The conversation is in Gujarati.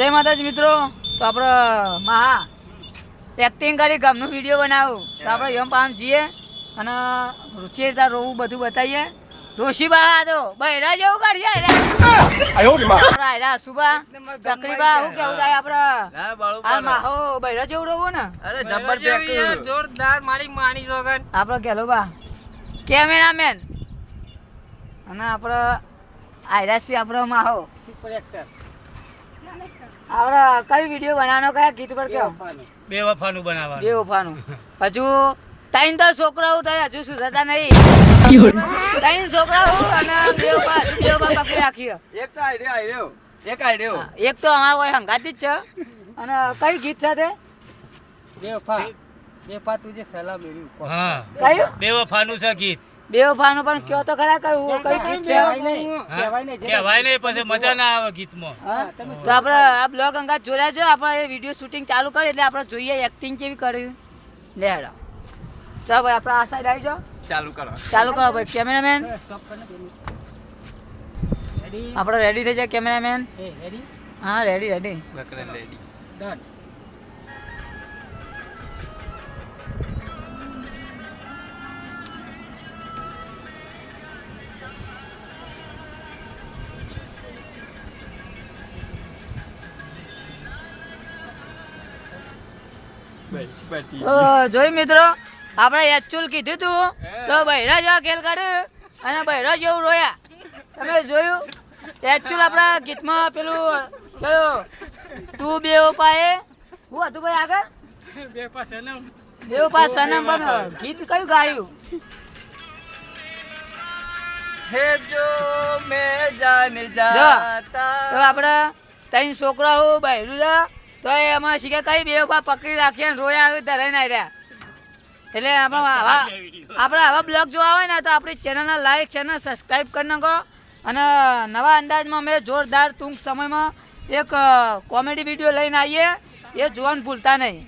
જય માતાજી મિત્રો. તો આપણે મહા એક્ટિંગ કરી ગામનો વીડિયો બનાવું. તો આપણે યમ પામ જઈએ અને રૂચિરતા રોવું બધું બતાવીએ. રોશીબા તો બૈરા જેવું કરીએ. આયરા સુબા ચકરીબા શું કેવું થાય આપણે હાલ માહો બૈરા જેવું રોવું ને? અરે જોરદાર મારી માની જોગન. આપણે કેલોબા કેમેરામેન. અને આપણે આયરા સી આપણો માહો. સુપર એક્ટર આપણે કઈ વીડિયો બનાવવાનો કયા ગીત પર કયો? બે વફાનું બનાવવાનું. બે વફાનું. હજુ ત્રણ તો છોકરાઓ થાય હજુ સુધરતા નહીં. ત્રણ છોકરાઓ અને બે વફા બે વફા પકડી રાખી એક તો આઈડિયો આઈડિયો એક આઈડિયો એક તો અમારો કોઈ હંગાતી જ છે. અને કઈ ગીત સાથે તું? તુજે સલામ મેરી હા. કયું? બે વફાનું છે ગીત. બે ઉફાનું પણ કયો તો ખરા કયું કઈ ગીત છે કહેવાય નહીં. કહેવાય નહીં જે- કહેવાય નહીં પછી મજા ના આવે ગીતમાં. તો આપણે આ બ્લોગ અંગાત જોયા છો આપણે એ વીડિયો શૂટિંગ ચાલુ કરીએ એટલે આપણે જોઈએ એક્ટિંગ કેવી કરી. લે હેડો. ચાલો ભાઈ આપણે આ સાઈડ આવી જાઓ. ચાલુ કરો. ચાલુ કરો ભાઈ કેમેરામેન કર આપણે રેડી થઈ જાય કેમેરામેન હા રેડી હા રેડી રેડી ડન જોઈ મિત્રો આપણે એકચુઅલ કીધું તું. તો બૈરા જેવા ખેલ કર્યું અને બૈરા જેવું રોયા. તમે જોયું? એકચુઅલ આપણા ગીતમાં પેલું કયું? તું બે પાએ હું હતું ભાઈ આગળ? સનમ બે પા સનમ પણ ગીત કયું ગાયું? હે જો મે જાન તો આપણે ત્રણ છોકરાઓ બૈરું તો એમાં શીખે કઈ બે પા પકડી રાખીએ રોયા આવી ધરાઈ ના રહ્યા. એટલે આપણે આવા આપણે આવા બ્લોગ જોવા હોય ને તો આપણી ચેનલને લાઈક ચેનલ સબસ્ક્રાઈબ કરી નાખો. અને નવા અંદાજમાં અમે જોરદાર ટૂંક સમયમાં એક કોમેડી વીડિયો લઈને આવીએ. એ જોવાનું ભૂલતા નહીં.